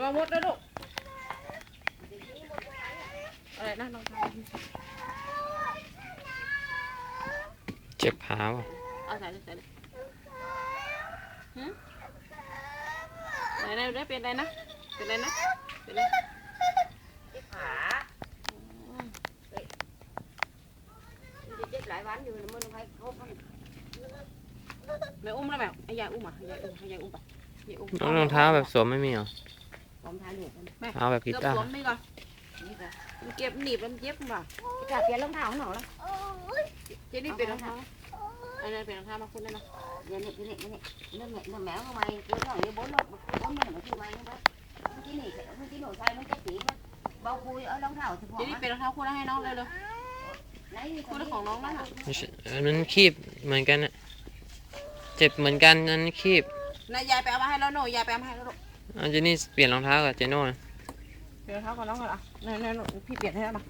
ระวังมดด้วยลูกอะไรนะน้องทเจ็บขาเปล่ะำเอาใส่เลยใส่เลยหืมไหนไหนได้เป็นอะไรนะ เป็นอะไรนะ เป็นอะไร cái phả Chị chết lại bán อยู่มัน phải khô phân แม่อุ้มแล้วแบบให้ยายอุ้มอะให้ยายอุ้มให้ยายอุ้มไปยายอุ้มแล้วรองเท้าแบบสวมไม่มีเหรอ còn thay được เท้าแบบกีเกือบตาร์สวมนี่ก่อน như vậy มันเก็บหนีบมันเย็บมา cả phía lông thảo nó là เจนี่เป็นรองเท้าอันนั้นเป็นรองเท้ามาคุณได้ไหม giờ này cái này cái này nó mẹ nó méo của mày cứ nói như bốn nó bốn mươi nó kêu mày nó bớt cái này cái nổ sai nó chắc chỉ bao khui ở lông thảo thì เจนี่เป็นรองเท้าคู่แล้วให้น้องเลยเลย lấy คู่แล้วของน้องนั่นน่ะไม่ใช่อันนั้นคีบเหมือนกันน่ะเจ็บเหมือนกันอันนั้นคีบนายยายไปเอามาให้แล้วหนูยายไปเอามาให้แล้วลูก อันเจนี่เปลี่ยนรองเท้ากับเจโน่นะเปลี่ยนรองเท้ากับน้องก่อนอะนี่นี่พี่เปลี่ยนให้แล้วนะ